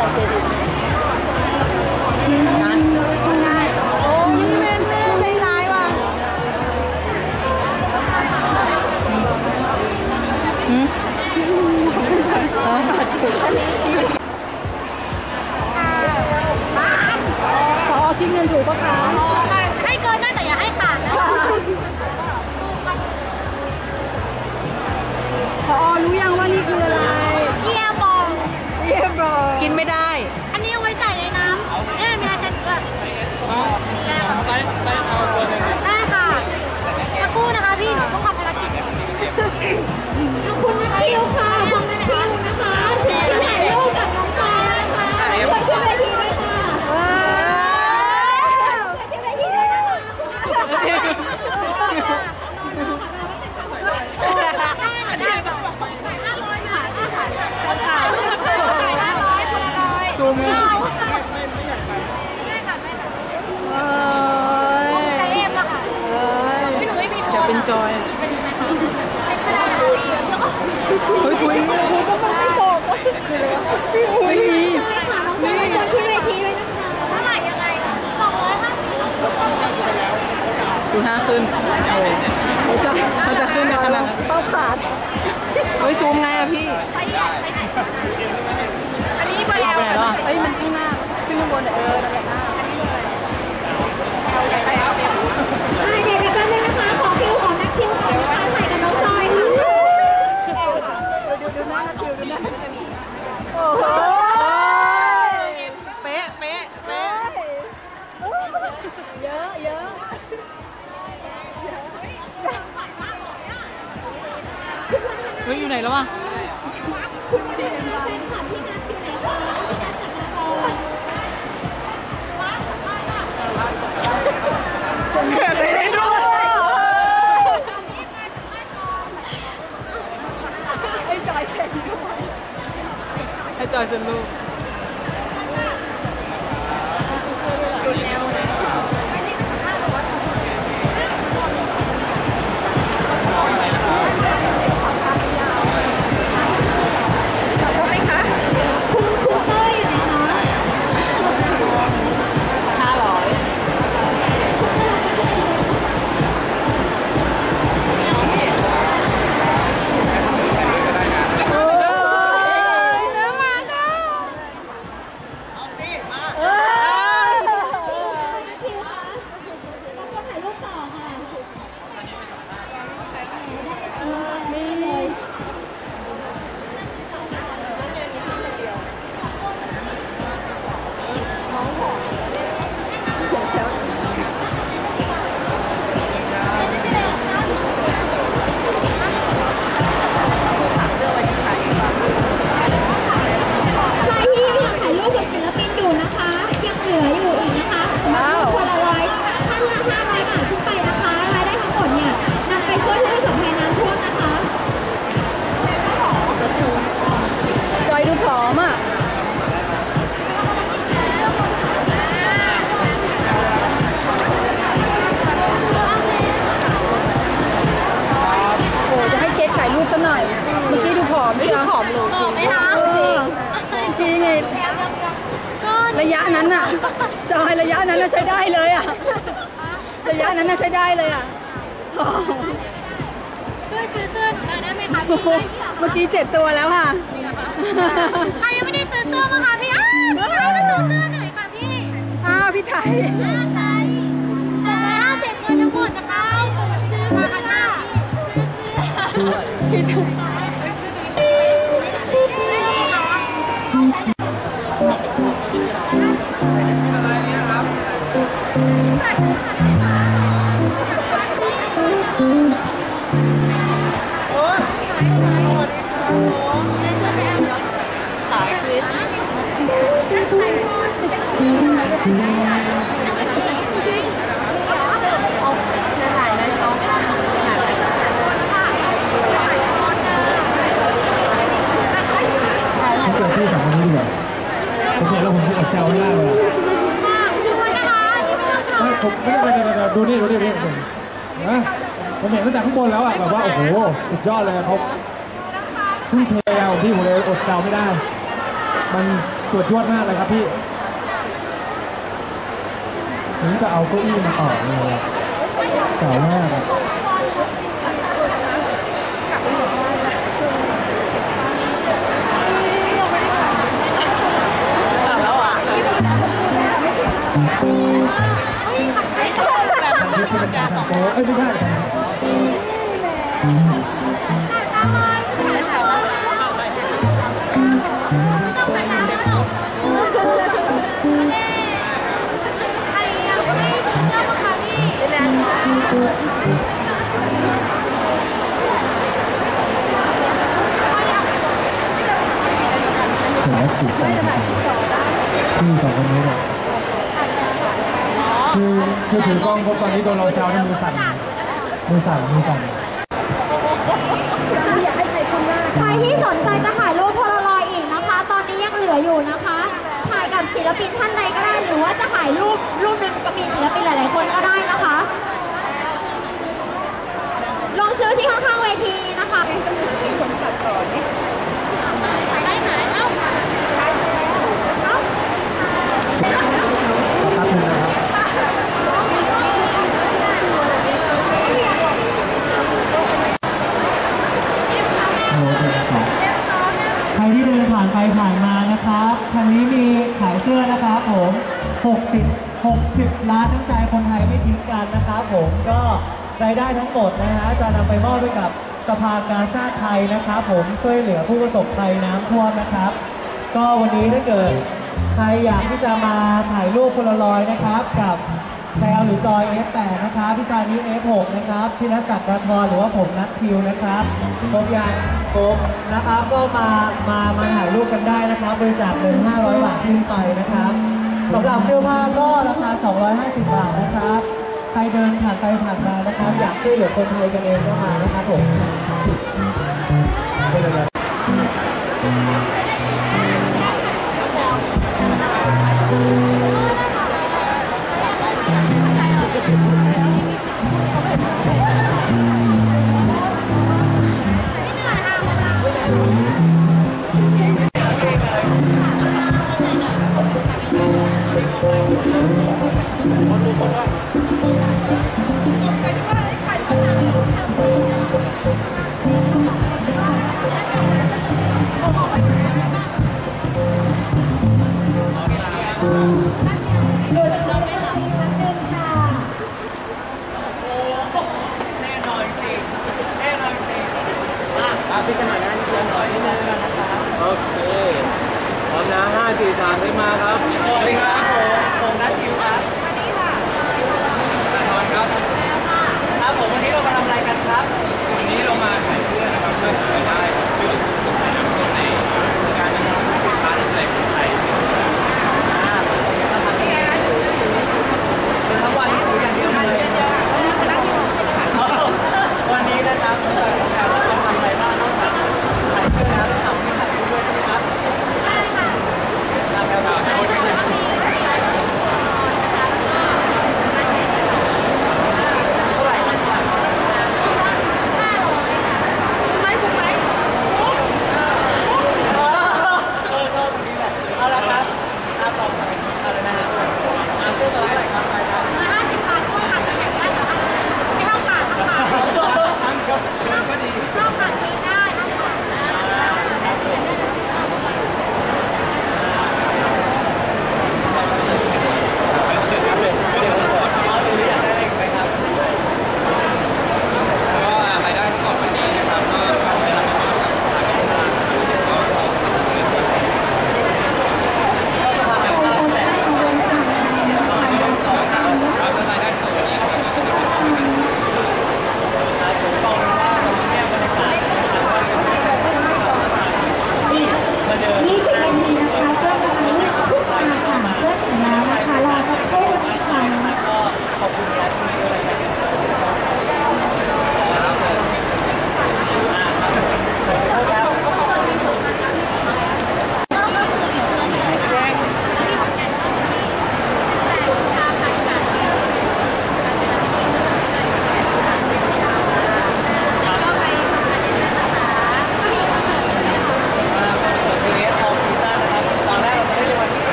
ส่เครดิตนะโอ้ยแม่แม่ใจร้ายว่ะหืมพอคิดเงินถูกปะคะ ดูท่าขึ้นโอ้ยเขาจะเขาจะขึ้นในขนาดนั้นเป้าขาดเฮ้ยซูมไงอะพี่ไซส์ใหญ่ไซส์ไหนอันนี้เบอร์เอาไปไหนแล้วอะเฮ้ยมันข้างหน้า ขึ้นข้างบนเออนั่นแหละหน้า ระยะนั้นน่ะจอยระยะนั้นน่ะใช้ได้เลยอะระยะนั้นน่ะใช้ได้เลยอะผอมช่วยซื้อเสื้อหนูหน่อยได้ไหมคะโอ้โหพี่เมื่อกี้เจ็ดตัวแล้วค่ะใครยังไม่ได้ซื้อเสื้อบ้างคะพี่อ้าวพี่ให้มาซื้อเสื้อหน่อยค่ะพี่อ้าวพี่ไทย เจอพี่สองคนนี้ดีกว่าผมเห็นแล้วผมอดแซวไม่ได้เลยอะดูนะคะนี่ไม่ต้องทเฮ้ยผมไม่ได้ไปดูนี่ดูนี่ดูนี่นะ ผมเห็นตั้งแต่ข้างบนแล้วอะแบบว่าโอ้โหสุดยอดเลยเขาทุ่มเทเอาพี่ผมเลยอดแซวไม่ได้ มันสวดจวดมากเลยครับพี่ถึงจะเอาเก้าอี้มาต่อเลยอะเจ๋งมากอะ คือคือถือกล้องพบตอนนี้โดนเราแซวเนี่ยมือสั่นมือสั่นมือสั่นใครที่สนใจจะถ่ายรูปโพลารอยด์อีกนะคะ ตอนนี้ยังเหลืออยู่นะคะ ถ่ายกับศิลปินท่านใดก็ได้ หรือว่าจะถ่ายรูปรูปหนึ่งก็มีศิลปินหลาย ๆ คนก็ได้นะคะ ลงซื้อที่ข้าง ๆ เวทีนะคะ สักพักหนึ่งนะครับโอ้โหเพลงสอง ใครที่เดินผ่านไปผ่านมานะครับทางนี้มีขาย เสื้อนะครับผม 60 60 ล้านน้ำใจคนไทยไม่ทิ้งกันนะครับผมก็รายได้ทั้งหมดนะฮะจะนำไปมอบให้กับสภากาชาติไทยนะครับผมช่วยเหลือผู้ประสบภัยน้ำท่วมนะครับ ก็วันนี้ถ้าเกิดใครอยากที่จะมาถ่ายรูปโพละลอยนะครับกับ แพลวหรือจอย F8 นะครับพี่ซานี F6 นะครับพี่นัทศักดิ์กรทรหรือว่าผมนัททิวนะครับครบยังครบนะครับก็มามามาถ่ายรูปกันได้นะครับ บริจาคเงิน500 บาทขึ้นไปนะครับสำหรับเสื้อผ้าก็ราคา 250 บาทนะครับ ใครเดินผ่านไปผ่านมานะครับ อยากช่วยเหลือคนไทยกันเองก็มานะครับผม โอเคพร้อมนะห้าสี่สามได้มาครับสวัสดีครับ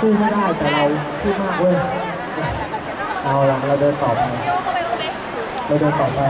สู้ไม่ได้แต่เราสู้มากเว้ยเอาละเราเดินต่อไปเราเดินต่อไป